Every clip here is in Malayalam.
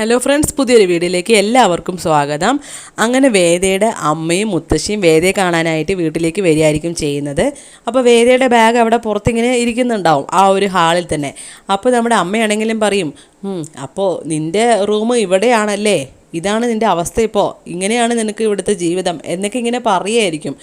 ഹലോ ഫ്രണ്ട്സ് പുതിയൊരു വീഡിയോയിലേക്ക് എല്ലാവർക്കും സ്വാഗതം. അങ്ങനെ വേദയുടെ അമ്മയും മുത്തശ്ശിയും വേദയെ കാണാനായിട്ട് വീട്ടിലേക്ക് വരികയായിരിക്കും ചെയ്യുന്നത്. അപ്പോൾ വേദയുടെ ബാഗ് അവിടെ പുറത്തിങ്ങനെ ഇരിക്കുന്നുണ്ടാവും ആ ഒരു ഹാളിൽ തന്നെ. അപ്പോൾ നമ്മുടെ അമ്മയാണെങ്കിലും പറയും "ഉം, അപ്പോൾ നിന്റെ റൂം ഇവിടെയാണല്ലേ? ഇതാണ് നിന്റെ അവസ്ഥ ഇപ്പോൾ ഇങ്ങനെയാണ് നിനക്ക് ഇവിടുത്തെ ജീവിതം. എന്നൊക്കെ ഇങ്ങനെ പറയുമായിരിക്കും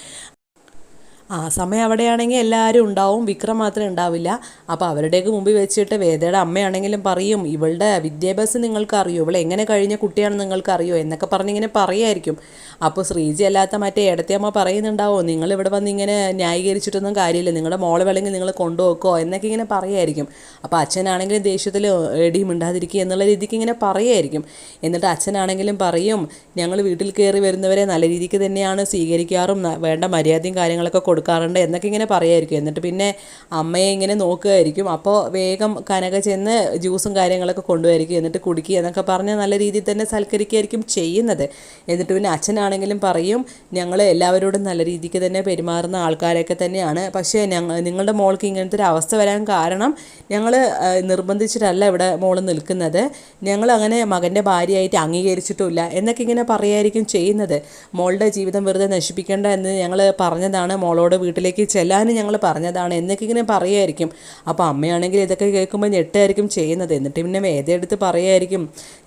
ആ സമയം അവിടെയാണെങ്കിൽ എല്ലാവരും ഉണ്ടാവും. വിക്രം മാത്രമേ ഉണ്ടാവില്ല. അപ്പോൾ അവരുടെയൊക്കെ മുമ്പിൽ വെച്ചിട്ട് വേദയുടെ അമ്മയാണെങ്കിലും പറയും ഇവളുടെ വിദ്യാഭ്യാസം നിങ്ങൾക്ക് അറിയോ ഇവൾ എങ്ങനെ കഴിഞ്ഞ കുട്ടിയാണെന്ന് നിങ്ങൾക്ക് അറിയോ എന്നൊക്കെ പറഞ്ഞിങ്ങനെ പറയായിരിക്കും. അപ്പോൾ ശ്രീജി അല്ലാത്ത മറ്റേ ഇടത്തിയമ്മ പറയുന്നുണ്ടാവോ നിങ്ങൾ ഇവിടെ വന്ന് ഇങ്ങനെ ന്യായീകരിച്ചിട്ടൊന്നും കാര്യമില്ല. നിങ്ങളുടെ മോളെ വേണമെങ്കിൽ നിങ്ങൾ കൊണ്ടുപോക്കോ? എന്നൊക്കെ ഇങ്ങനെ പറയായിരിക്കും. അപ്പോൾ അച്ഛനാണെങ്കിലും ദേഷ്യത്തിൽ എടി മിണ്ടാതിരിക്കുക എന്നുള്ള രീതിക്ക് ഇങ്ങനെ പറയായിരിക്കും. എന്നിട്ട് അച്ഛനാണെങ്കിലും പറയും ഞങ്ങൾ വീട്ടിൽ കയറി വരുന്നവരെ നല്ല രീതിക്ക് തന്നെയാണ് സ്വീകരിക്കാറും. വേണ്ട മര്യാദയും കാര്യങ്ങളൊക്കെ കൊടുക്കാറുണ്ട് എന്നൊക്കെ ഇങ്ങനെ പറയായിരിക്കും. എന്നിട്ട് പിന്നെ അമ്മയെ ഇങ്ങനെ നോക്കുകയായിരിക്കും അപ്പോൾ വേഗം കനക ചെന്ന് ജ്യൂസും കാര്യങ്ങളൊക്കെ കൊണ്ടുപോയിരിക്കും. എന്നിട്ട് കുടിക്കുക എന്നൊക്കെ പറഞ്ഞ് നല്ല രീതിയിൽ തന്നെ സൽക്കരിക്കുകയായിരിക്കും ചെയ്യുന്നത്. എന്നിട്ട് പിന്നെ അച്ഛനാണെങ്കിലും പറയും ഞങ്ങൾ എല്ലാവരോടും നല്ല രീതിക്ക് തന്നെ പെരുമാറുന്ന ആൾക്കാരൊക്കെ തന്നെയാണ്. പക്ഷേ ഞങ്ങൾ നിങ്ങളുടെ മോൾക്ക് ഇങ്ങനത്തെ ഒരു അവസ്ഥ വരാൻ കാരണം ഞങ്ങൾ നിർബന്ധിച്ചിട്ടല്ല ഇവിടെ മോൾ നിൽക്കുന്നത്. ഞങ്ങൾ അങ്ങനെ മകന്റെ ഭാര്യയായിട്ട് അംഗീകരിച്ചിട്ടില്ല എന്നൊക്കെ ഇങ്ങനെ പറയായിരിക്കും ചെയ്യുന്നത്. മോളുടെ ജീവിതം വെറുതെ നശിപ്പിക്കേണ്ട എന്ന് ഞങ്ങൾ പറഞ്ഞതാണ് മോളോട് വീട്ടിലേക്ക് ചെല്ലാനും ഞങ്ങൾ പറഞ്ഞതാണ്. എന്നൊക്കെ ഇങ്ങനെ പറയുമായിരിക്കും അപ്പോൾ അമ്മയാണെങ്കിൽ ഇതൊക്കെ കേൾക്കുമ്പോൾ ഞെട്ടായിരിക്കും ചെയ്യുന്നത്. എന്നിട്ട് പിന്നെ വേദയെടുത്ത് പറയുമായിരിക്കും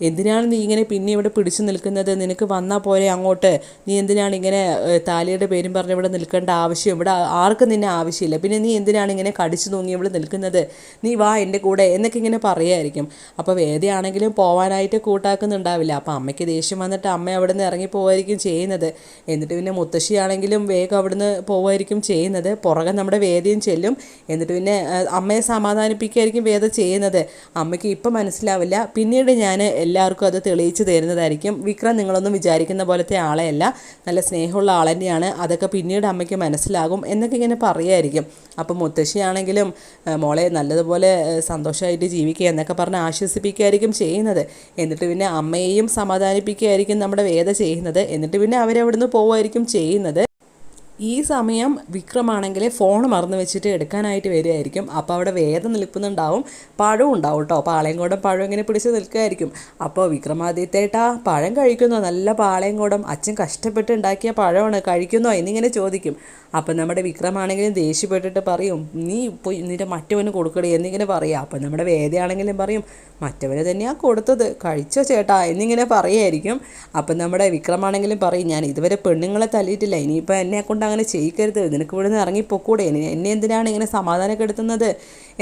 എന്തിനാണ് നീ ഇങ്ങനെ പിന്നെ ഇവിടെ പിടിച്ചു നിൽക്കുന്നത്? നിനക്ക് വന്നാൽ പോലെ അങ്ങോട്ട്. നീ എന്തിനാണ് ഇങ്ങനെ താലിയുടെ പേരും പറഞ്ഞ് ഇവിടെ നിൽക്കേണ്ട ആവശ്യം? ഇവിടെ ആർക്കും നിന്നെ ആവശ്യമില്ല. പിന്നെ നീ എന്തിനാണ് ഇങ്ങനെ കടിച്ചു തൂങ്ങി ഇവിടെ നിൽക്കുന്നത്? നീ വാ എന്റെ കൂടെ. എന്നൊക്കെ ഇങ്ങനെ പറയുമായിരിക്കും അപ്പോൾ വേദയാണെങ്കിലും പോവാനായിട്ട് കൂട്ടാക്കുന്നുണ്ടാവില്ല. അപ്പോൾ അമ്മയ്ക്ക് ദേഷ്യം വന്നിട്ട് അമ്മ അവിടെ നിന്ന് ഇറങ്ങി പോവായിരിക്കും ചെയ്യുന്നത്. എന്നിട്ട് പിന്നെ മുത്തശ്ശിയാണെങ്കിലും വേഗം അവിടുന്ന് പോവായിരിക്കും ചെയ്യുന്നത്. പുറകെ നമ്മുടെ വേദയും ചെല്ലും. എന്നിട്ട് പിന്നെ അമ്മയെ സമാധാനിപ്പിക്കുകയായിരിക്കും വേദ ചെയ്യുന്നത്. അമ്മയ്ക്ക് ഇപ്പം മനസ്സിലാവില്ല. പിന്നീട് ഞാൻ എല്ലാവർക്കും അത് തെളിയിച്ചു തരുന്നതായിരിക്കും. വിക്രം നിങ്ങളൊന്നും വിചാരിക്കുന്ന പോലത്തെ ആളെയല്ല. നല്ല സ്നേഹമുള്ള ആൾ തന്നെയാണ്. അതൊക്കെ പിന്നീട് അമ്മയ്ക്ക് മനസ്സിലാകും എന്നൊക്കെ ഇങ്ങനെ പറയുമായിരിക്കും അപ്പം മുത്തശ്ശിയാണെങ്കിലും മോളെ നല്ലതുപോലെ സന്തോഷമായിട്ട് ജീവിക്കുക എന്നൊക്കെ പറഞ്ഞ് ആശ്വസിപ്പിക്കുകയായിരിക്കും ചെയ്യുന്നത്. എന്നിട്ട് പിന്നെ അമ്മയെയും സമാധാനിപ്പിക്കുകയായിരിക്കും നമ്മുടെ വേദ ചെയ്യുന്നത്. എന്നിട്ട് പിന്നെ അവരവിടുന്ന് പോവുമായിരിക്കും ചെയ്യുന്നത്. ഈ സമയം വിക്രമാണെങ്കിൽ ഫോൺ മറന്നു വെച്ചിട്ട് എടുക്കാനായിട്ട് വരികയായിരിക്കും. അപ്പോൾ അവിടെ വേദം നിൽക്കുന്നുണ്ടാവും. പഴവും ഉണ്ടാവും കേട്ടോ പാളയംകോടം പഴം ഇങ്ങനെ പിടിച്ച് നിൽക്കുകയായിരിക്കും. അപ്പോൾ വിക്രമാദിത്യേട്ടാ പഴം കഴിക്കുന്നോ. നല്ല പാളയംകോടം അച്ഛൻ കഷ്ടപ്പെട്ട് ഉണ്ടാക്കിയ പഴമാണ്. കഴിക്കുന്നോ? എന്നിങ്ങനെ ചോദിക്കും. അപ്പം നമ്മുടെ വിക്രമാണെങ്കിലും ദേഷ്യപ്പെട്ടിട്ട് പറയും നീ ഇപ്പോൾ നിന്റെ മറ്റവന് കൊടുക്കണേ എന്നിങ്ങനെ പറയാം. അപ്പം നമ്മുടെ വേദയാണെങ്കിലും പറയും മറ്റവന് തന്നെയാണ് കൊടുത്തത്. കഴിച്ചോ ചേട്ടാ? എന്നിങ്ങനെ പറയായിരിക്കും. അപ്പം നമ്മുടെ വിക്രമാണെങ്കിലും പറയും ഞാൻ ഇതുവരെ പെണ്ണുങ്ങളെ തല്ലിയിട്ടില്ല. ഇനിയിപ്പോൾ എന്നെ കൊണ്ട് അങ്ങനെ ചെയ്യിക്കരുത്. നിനക്ക് ഇവിടെ നിന്ന് ഇറങ്ങിപ്പോക്കൂടെ. എന്നെ എന്തിനാണ് ഇങ്ങനെ സമാധാനപ്പെടുത്തുന്നത്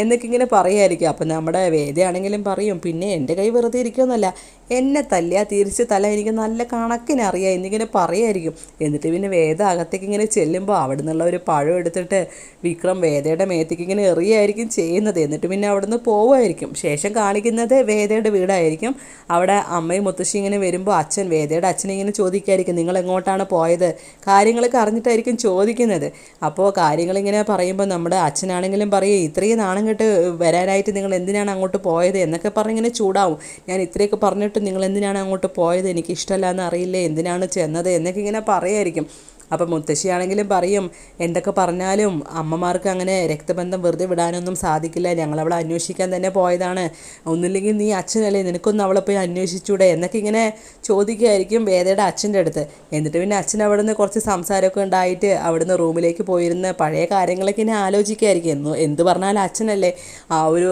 എന്നൊക്കെ ഇങ്ങനെ പറയുമായിരിക്കും അപ്പം നമ്മുടെ വേദയാണെങ്കിലും പറയും പിന്നെ എന്റെ കൈ വെറുതെ ഇരിക്കുമെന്നല്ല. എന്നെ തല്ലിയാൽ തിരിച്ച് തല എനിക്ക് നല്ല കണക്കിനറിയാം എന്നിങ്ങനെ പറയുമായിരിക്കും എന്നിട്ട് പിന്നെ വേദ അകത്തേക്ക് ഇങ്ങനെ ചെല്ലുമ്പോൾ അവിടെ നിന്നുള്ള ഒരു പഴം എടുത്തിട്ട് വിക്രം വേദയുടെ മേത്തേക്ക് ഇങ്ങനെ എറിയായിരിക്കും ചെയ്യുന്നത്. എന്നിട്ട് പിന്നെ അവിടുന്ന് പോവുമായിരിക്കും. ശേഷം കാണിക്കുന്നത് വേദയുടെ വീടായിരിക്കും. അവിടെ അമ്മയും മുത്തശ്ശി ഇങ്ങനെ വരുമ്പോൾ അച്ഛൻ വേദയുടെ അച്ഛനെ ഇങ്ങനെ ചോദിക്കായിരിക്കും നിങ്ങൾ എങ്ങോട്ടാണ് പോയത്? കാര്യങ്ങളൊക്കെ അറിഞ്ഞിട്ടായിരിക്കും ചോദിക്കുന്നത്. അപ്പോൾ കാര്യങ്ങളിങ്ങനെ പറയുമ്പോൾ നമ്മുടെ അച്ഛനാണെങ്കിലും പറയും ഇത്രയും നാണം കെട്ട് വരാനായിട്ട് നിങ്ങൾ എന്തിനാണ് അങ്ങോട്ട് പോയത് എന്നൊക്കെ പറഞ്ഞിങ്ങനെ ചൂടാവും. ഞാൻ ഇത്രയൊക്കെ പറഞ്ഞിട്ട് നിങ്ങൾ എന്തിനാണ് അങ്ങോട്ട് പോയത്? എനിക്ക് ഇഷ്ടമല്ല എന്ന് അറിയില്ലേ? എന്തിനാണ് ചെന്നത്? എന്നൊക്കെ ഇങ്ങനെ പറയായിരിക്കും. അപ്പം മുത്തശ്ശിയാണെങ്കിലും പറയും എന്തൊക്കെ പറഞ്ഞാലും അമ്മമാർക്ക് അങ്ങനെ രക്തബന്ധം വെറുതെ വിടാനൊന്നും സാധിക്കില്ല. ഞങ്ങളവളെ അന്വേഷിക്കാൻ തന്നെ പോയതാണ്. ഒന്നുമില്ലെങ്കിൽ നീ അച്ഛനല്ലേ? നിനക്കൊന്നും അവളെ പോയി അന്വേഷിച്ചൂടെ? എന്നൊക്കെ ഇങ്ങനെ ചോദിക്കുകയായിരിക്കും വേദയുടെ അച്ഛന്റെ അടുത്ത്. എന്നിട്ട് പിന്നെ അച്ഛൻ അവിടെ നിന്ന് കുറച്ച് സംസാരമൊക്കെ ഉണ്ടായിട്ട് അവിടുന്ന് റൂമിലേക്ക് പോയിരുന്ന് പഴയ കാര്യങ്ങളൊക്കെ ഇനി ആലോചിക്കുകയായിരിക്കും. എന്ന് എന്ത് പറഞ്ഞാലും അച്ഛനല്ലേ? ആ ഒരു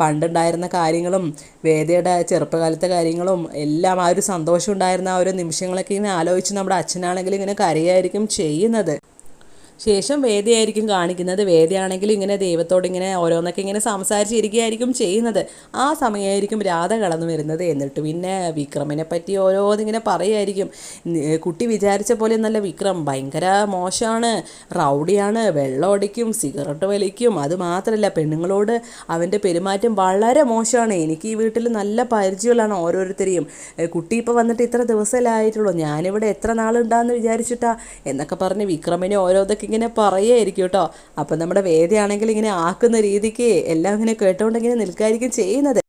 പണ്ടുണ്ടായിരുന്ന കാര്യങ്ങളും വേദയുടെ ചെറുപ്പകാലത്തെ കാര്യങ്ങളും എല്ലാം ആ ഒരു സന്തോഷം ഉണ്ടായിരുന്ന ആ ഒരു നിമിഷങ്ങളൊക്കെ ഇങ്ങനെ ആലോചിച്ച് നമ്മുടെ അച്ഛനാണെങ്കിലും ഇങ്ങനെ കരയായിരിക്കും. ചെയ്യുന്നത്. ശേഷം വേദയായിരിക്കും കാണിക്കുന്നത്. വേദയാണെങ്കിൽ ഇങ്ങനെ ദൈവത്തോട് ഇങ്ങനെ ഓരോന്നൊക്കെ ഇങ്ങനെ സംസാരിച്ചിരിക്കുകയായിരിക്കും ചെയ്യുന്നത്. ആ സമയമായിരിക്കും രാധ കടന്നു വരുന്നത്. എന്നിട്ട് പിന്നെ വിക്രമിനെ പറ്റി ഓരോന്നിങ്ങനെ പറയുമായിരിക്കും കുട്ടി വിചാരിച്ച പോലെ നല്ല വിക്രം ഭയങ്കര മോശമാണ്. റൗഡിയാണ്. വെള്ളം അടിക്കും സിഗരറ്റ് വലിക്കും. അതുമാത്രമല്ല പെണ്ണുങ്ങളോട് അവന്റെ പെരുമാറ്റം വളരെ മോശമാണ്. എനിക്ക് ഈ വീട്ടിൽ നല്ല പരിചയമുള്ളതാണ് ഓരോരുത്തരെയും. കുട്ടി ഇപ്പോൾ വന്നിട്ട് ഇത്ര ദിവസമല്ലായിട്ടുള്ളൂ ഞാനിവിടെ എത്ര നാളുണ്ടാന്ന് വിചാരിച്ചിട്ടാ? എന്നൊക്കെ പറഞ്ഞ് വിക്രമിനെ ഓരോന്നൊക്കെ ഇങ്ങനെ പറയുമായിരിക്കും കേട്ടോ. അപ്പം നമ്മുടെ വേദയാണെങ്കിൽ ഇങ്ങനെ ആക്കുന്ന രീതിക്ക് എല്ലാം ഇങ്ങനെ കേട്ടുകൊണ്ട് ഇങ്ങനെ നിൽക്കായിരിക്കും ചെയ്യുന്നത്.